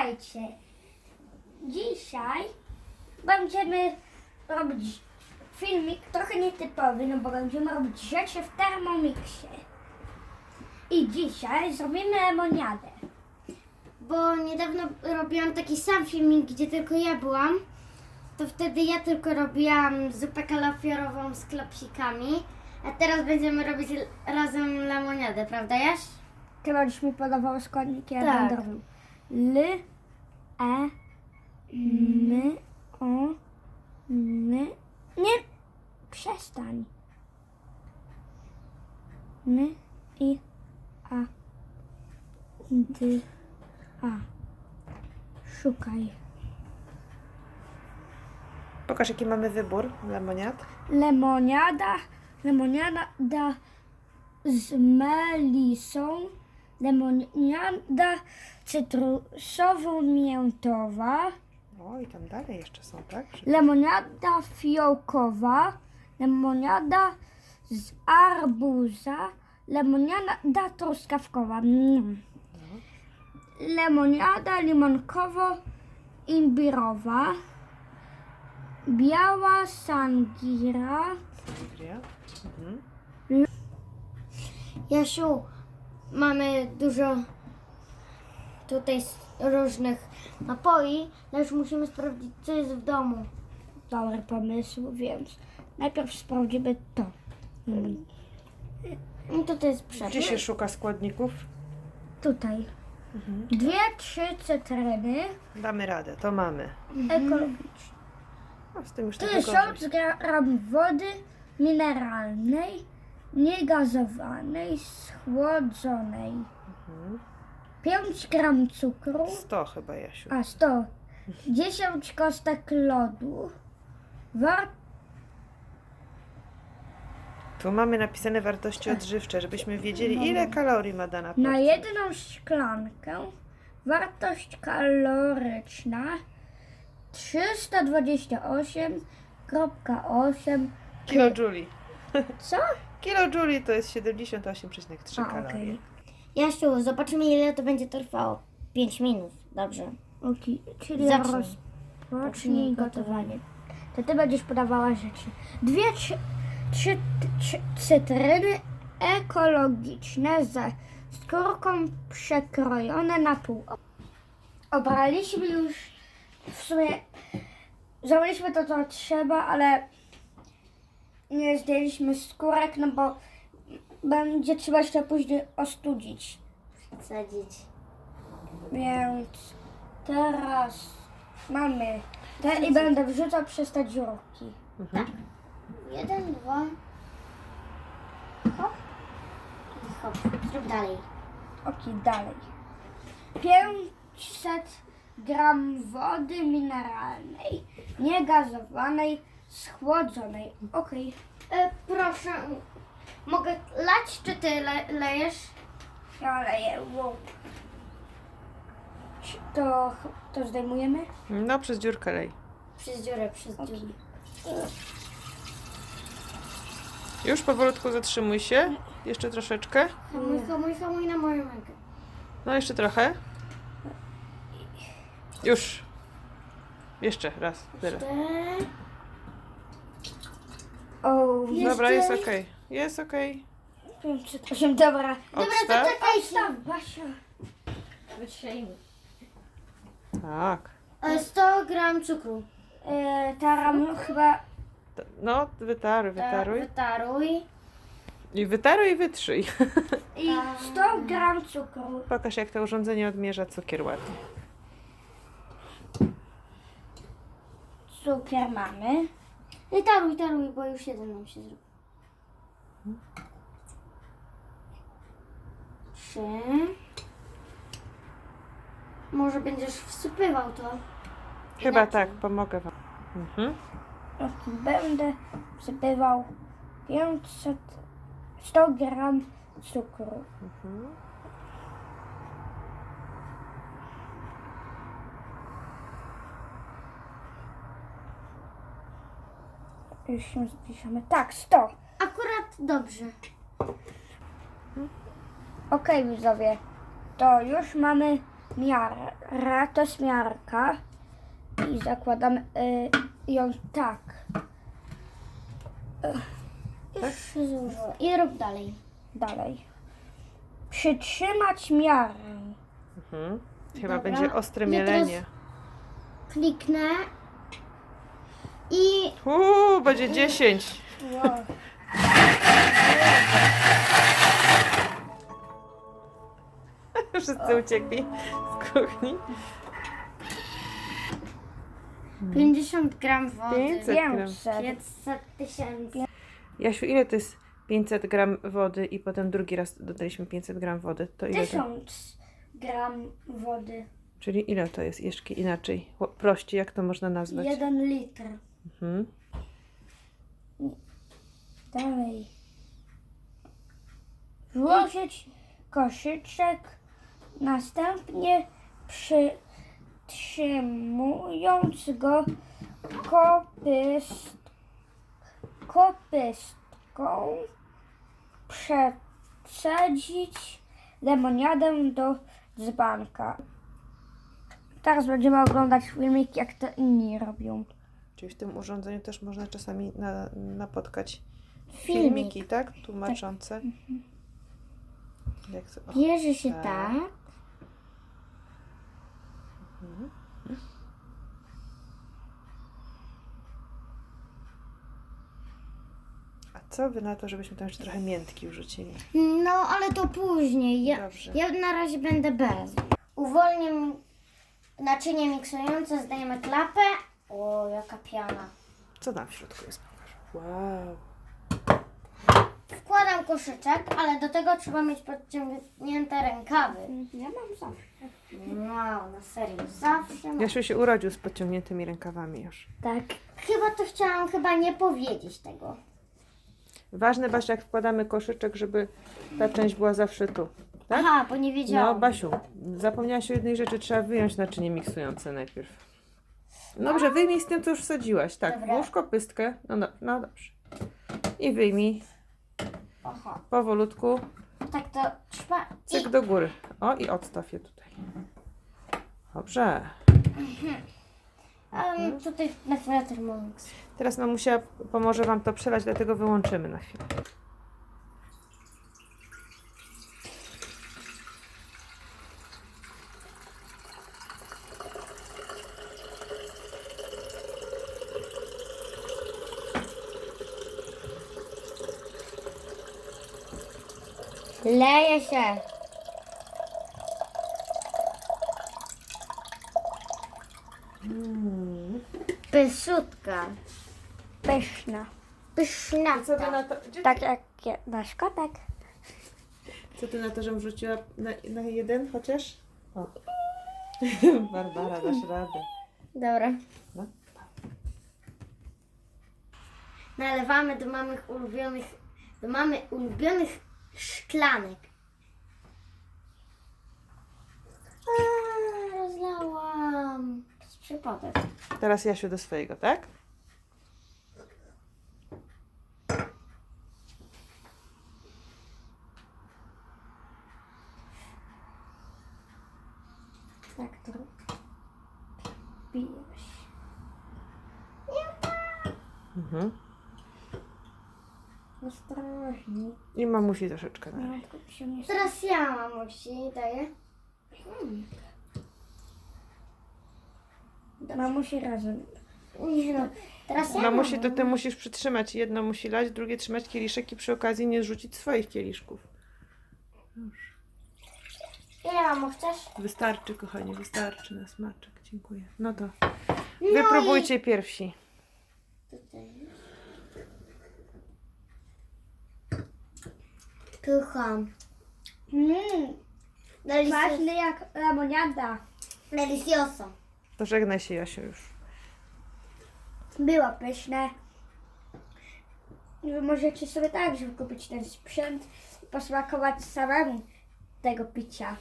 Witajcie. Dzisiaj będziemy robić filmik trochę nietypowy, no bo będziemy robić rzeczy w Thermomixie. I dzisiaj zrobimy lemoniadę. Bo niedawno robiłam taki sam filmik, gdzie tylko ja byłam. To wtedy ja tylko robiłam zupę kalafiorową z klopsikami. A teraz będziemy robić razem lemoniadę, prawda Jaś? Ty będziesz mi podawał składniki, ja Tak. będę robił. L, E, M, O, N. Nie, przestań. N, I, A, D, A. Szukaj. Pokaż, jaki mamy wybór lemoniad. Lemoniada, lemoniada z melisą, lemoniada cytrusowo-miętowa, O, i tam dalej jeszcze są, tak? lemoniada fiołkowa, lemoniada z arbuza, lemoniada truskawkowa, mm. lemoniada limonkowo-imbirowa, biała sangira, Andrea. Mhm. Jasiu, mamy dużo tutaj różnych napoi, ale już musimy sprawdzić, co jest w domu. dobry pomysł, więc najpierw sprawdzimy to. Mm, No to to jest przepis. Gdzie się szuka składników? Tutaj. Dwie, trzy cytryny Damy radę, to mamy. ekologiczne. No, z tym już tak 1000 gram wody mineralnej, niegazowanej, schłodzonej. 5 gram cukru, 100 chyba, Jasiu. a 100. 10 kostek lodu. War Tu mamy napisane wartości odżywcze, żebyśmy wiedzieli, ile kalorii ma dana Na porcja. jedną szklankę wartość kaloryczna 328,8 Kilojuli. Co? Kilojuli to jest 78,3 A, kalorii. okej. Jasiu, zobaczymy ile to będzie trwało. 5 minut, dobrze. Okej, czyli Zacznij. rozpocznij Zacznij gotowanie. To ty będziesz podawała rzeczy. Dwie, trzy, trzy, trzy cytryny ekologiczne ze skórką przekrojone na pół. Obraliśmy już w sumie, zrobiliśmy to, co trzeba, ale nie zdjęliśmy skórek, no bo będzie trzeba jeszcze później ostudzić. Sadzić. Więc teraz mamy te i będę wrzucał przez te dziurki. Jeden, dwa. Hop. I hop. Zrób dalej. Okej, dalej. 500 gram wody mineralnej, niegazowanej, schłodzonej. Okej. E, proszę, mogę lać, czy ty le, lejesz? Ja leję. Wow. To, to zdejmujemy? No, przez dziurkę lej. Przez dziurę, przez dziurę. Już powolutku zatrzymuj się. Jeszcze troszeczkę. Hamuj, hamuj, hamuj na moją rękę. No, jeszcze trochę. Już. Jeszcze raz. Tyle. Cztery. O, Dobra, jest okej. Jest okej. 508, dobra. Odstaw. Ej, stop, Basia. Wytrzyjmy. Tak. E, 100 gram cukru. E, taram chyba T- No, wytaruj, Tak, wytaruj. Wytaruj. I wytaruj i wytrzyj. i 100 gram cukru. Pokaż, jak to urządzenie odmierza cukier ładnie. Cukier mamy. I taruj, taruj, bo już jeden nam się zrobił. Trzy. Może będziesz wsypywał to. Chyba Inaczej. tak, pomogę wam. Mhm. Będę wsypywał 500, 100 gram cukru. Mhm. Już się zbliżamy. Tak, 100. Akurat dobrze. Okej, widzowie. To już mamy miarę, to jest miarka i zakładam y, ją tak. I rób dalej. Dalej. Przytrzymać miarę. Mhm. Chyba Dobra. będzie ostre Ja teraz- mielenie. Kliknę. I Uuu, będzie 10. Wow. Wszyscy uciekli z kuchni. 50 gram wody. 500 gram. 500. 500 tysięcy. Jasiu, ile to jest 500 gram wody i potem drugi raz dodaliśmy 500 gram wody? To ile to? 1000 gram wody. Czyli ile to jest jeszcze inaczej? Ło- Prościej, jak to można nazwać? 1 litr. Mhm. Dalej. Włożyć koszyczek, następnie przytrzymując go kopyst, kopystką przesadzić lemoniadę do dzbanka. Teraz będziemy oglądać filmik, jak to inni robią. Czyli w tym urządzeniu też można czasami na, napotkać Filmik. filmiki, tak? Tłumaczące. Jak to, o, Bierze się Tak. tak. a co wy na to, żebyśmy tam jeszcze trochę miętki wrzucili? No, ale to później. Ja, Dobrze. ja na razie będę bez. Uwolnię naczynie miksujące, zdajemy klapę. O, jaka piana. Co tam w środku jest? Pokaż. Wow. Wkładam koszyczek, ale do tego trzeba mieć podciągnięte rękawy. Ja mam zawsze. Wow, na serio, zawsze mam. Jasiu się urodził z podciągniętymi rękawami już. Tak. Chyba to chciałam chyba nie powiedzieć tego. Ważne, Basia, jak wkładamy koszyczek, żeby ta część była zawsze tu. Tak? Aha, bo nie No, wiedziałam. Basiu, zapomniałaś o jednej rzeczy, trzeba wyjąć naczynie miksujące najpierw. Dobrze, wyjmij z tym, co już wsadziłaś. Tak, Dobra. włóż kopystkę. No, no, no dobrze. I wyjmij Aha, powolutku, tak to trzeba. cyk do góry. O, i odstaw je tutaj. Dobrze. Um, tutaj na chwilę Thermomix. Teraz mamusia pomoże Wam to przelać, dlatego wyłączymy na chwilę. Leje się. Pysutka. Pyszna. Pyszna. Co ty na to, gdzie, Tak jak nasz kotek. co ty na to, żebym wrzuciła na, na jeden chociaż? O. Barbara, dasz radę. Dobra. No. Nalewamy do mamy ulubionych, do mamy ulubionych szklanek. A, rozlałam. Jest przypadek. Teraz Jasiu do swojego, tak? Tak to pijesz. Mhm. Ostrożnie. I mamusi troszeczkę dalej. Teraz ja mamusi daję. Mamusi razem. Nie no. Teraz ja Mamusi, to ty musisz przytrzymać. Jedno musi lać, drugie trzymać kieliszek i przy okazji nie zrzucić swoich kieliszków. Ile mamo chcesz? Wystarczy, kochanie, wystarczy na smaczek. Dziękuję. No to No wypróbujcie pierwsi. i tutaj. Pycham. Mmm, ważny jak lemoniada. Delicioso. To żegnaj się, Jasiu, już. Było pyszne. Wy możecie sobie także kupić ten sprzęt i posmakować samemu tego picia.